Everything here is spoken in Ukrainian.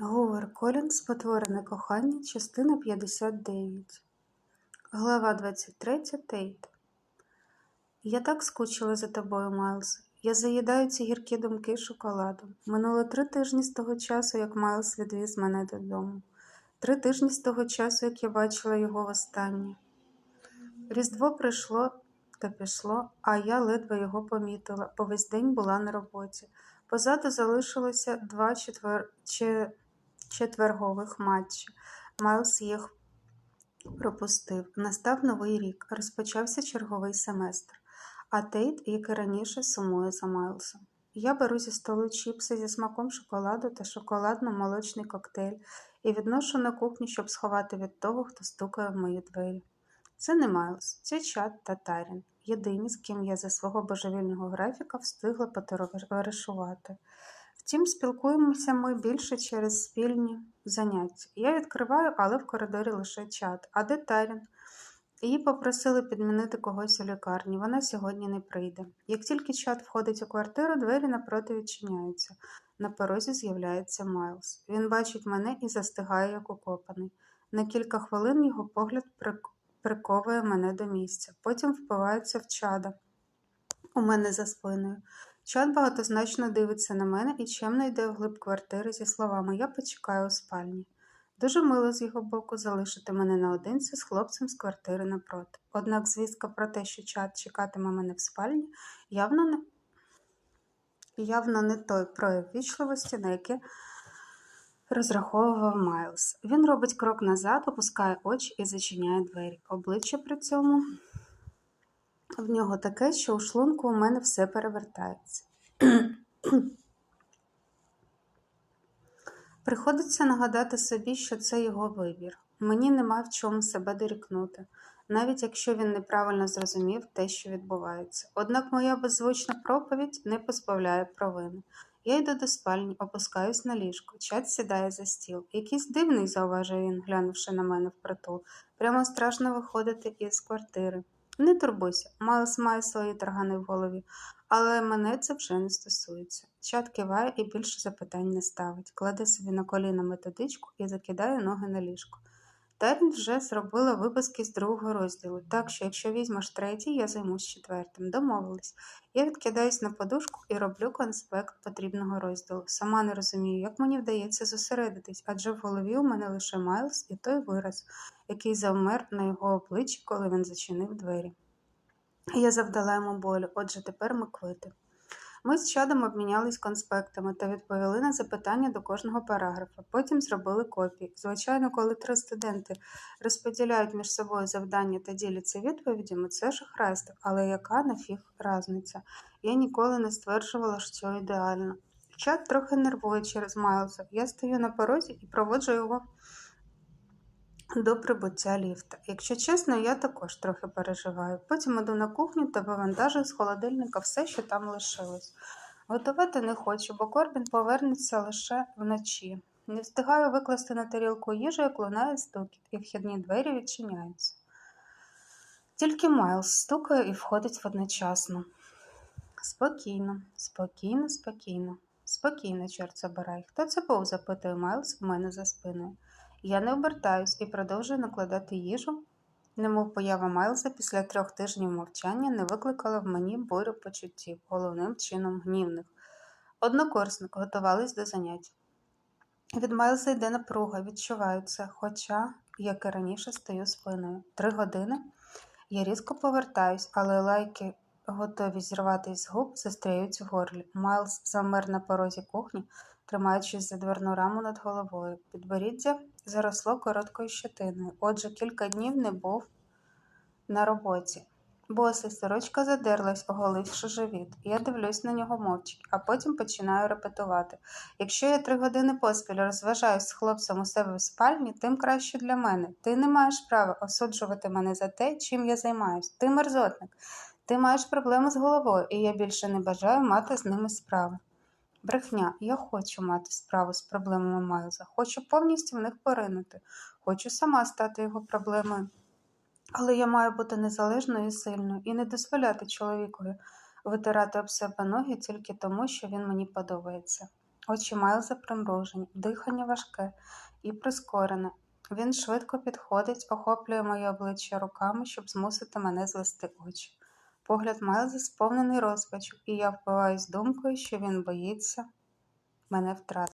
Говер Колін Спотворене кохання, частина 59. Глава 23. Тейт. Я так скучила за тобою, Майлз. Я заїдаю ці гіркі думки шоколадом. Минуло три тижні з того часу, як Майлз відвіз мене додому. Три тижні з того часу, як я бачила його востаннє. Різдво прийшло та пішло, а я ледве його помітила, бо весь день була на роботі. Позаду залишилося два четвер... че- четвергових матчі. Майлз їх пропустив. Настав новий рік, розпочався черговий семестр, а Тейт, як і раніше, сумує за Майлзом. Я беру зі столу чіпси зі смаком шоколаду та шоколадно-молочний коктейль і відношу на кухню, щоб сховати від того, хто стукає в мої двері. Це не Майлз, це Чад та Тарін, єдині, з ким я за свого божевільного графіка встигла потоваришувати. Втім, спілкуємося ми більше через спільні заняття. Я відкриваю, але в коридорі лише чат. А де Тарін? Її попросили підмінити когось у лікарні. Вона сьогодні не прийде. Як тільки чат входить у квартиру, двері напроти відчиняються. На порозі з'являється Майлз. Він бачить мене і застигає, як укопаний. На кілька хвилин його погляд приковує мене до місця. Потім впивається в чада у мене за спиною. Чат багатозначно дивиться на мене і чемно йде вглиб квартири зі словами Я почекаю у спальні. Дуже мило з його боку залишити мене наодинці з хлопцем з квартири напроти. Однак звістка про те, що чат чекатиме мене в спальні, явно не, явно не той прояв вічливості, на який розраховував Майлз. Він робить крок назад, опускає очі і зачиняє двері. Обличчя при цьому в нього таке, що у шлунку у мене все перевертається. Приходиться нагадати собі, що це його вибір. Мені нема в чому себе дорікнути, навіть якщо він неправильно зрозумів те, що відбувається. Однак моя беззвучна проповідь не позбавляє провини. Я йду до спальні, опускаюсь на ліжко, чат сідає за стіл. Якийсь дивний, зауважує він, глянувши на мене впритул. Прямо страшно виходити із квартири. Не турбуйся, Майлз має свої таргани в голові, але мене це вже не стосується. Чат киває і більше запитань не ставить, кладе собі на коліна методичку і закидає ноги на ліжко. Терн вже зробила виписки з другого розділу, так що якщо візьмеш третій, я займусь четвертим. Домовились. Я відкидаюсь на подушку і роблю конспект потрібного розділу. Сама не розумію, як мені вдається зосередитись, адже в голові у мене лише Майлз і той вираз, який завмер на його обличчі, коли він зачинив двері. Я завдала йому болю, отже, тепер ми квити. Ми з чадом обмінялись конспектами та відповіли на запитання до кожного параграфа. Потім зробили копії. Звичайно, коли три студенти розподіляють між собою завдання та діляться відповідями, це шахрайство, але яка нафіг разниця? Я ніколи не стверджувала, що ідеально. Чат трохи нервує через Майлза. Я стою на порозі і проводжу його до прибуття ліфта. Якщо чесно, я також трохи переживаю. Потім іду на кухню та вивантажую з холодильника все, що там лишилось. Готувати не хочу, бо Корбін повернеться лише вночі. Не встигаю викласти на тарілку їжу, як лунає стукіт, і вхідні двері відчиняються. Тільки Майлз стукає і входить одночасно. Спокійно, спокійно, спокійно. Спокійно, чорт забирай. Хто це був? запитує Майлз у мене за спиною. Я не обертаюсь і продовжую накладати їжу, немов поява Майлза після трьох тижнів мовчання не викликала в мені бурю почуттів, головним чином гнівних. Однокурсник готувались до занять. Від Майлза йде напруга, відчуваю це, хоча, як і раніше, стою спиною. Три години. Я різко повертаюсь, але лайки, готові зірватись з губ, застряють в горлі. Майлз замер на порозі кухні, тримаючись за дверну раму над головою. Підборіддя заросло короткою щетиною, отже, кілька днів не був на роботі. Босий сорочка задерлась, оголивши живіт. Я дивлюсь на нього мовчки, а потім починаю репетувати. Якщо я три години поспіль розважаюсь з хлопцем у себе в спальні, тим краще для мене. Ти не маєш права осуджувати мене за те, чим я займаюсь. Ти мерзотник. Ти маєш проблеми з головою, і я більше не бажаю мати з ними справи. Брехня, я хочу мати справу з проблемами Майлза, хочу повністю в них поринути, хочу сама стати його проблемою. Але я маю бути незалежною і сильною і не дозволяти чоловікові витирати об себе ноги тільки тому, що він мені подобається. Очі Майлза примружені, дихання важке і прискорене. Він швидко підходить, охоплює моє обличчя руками, щоб змусити мене звести очі. Погляд Майлза сповнений розпачу, і я впиваюсь думкою, що він боїться мене втратити.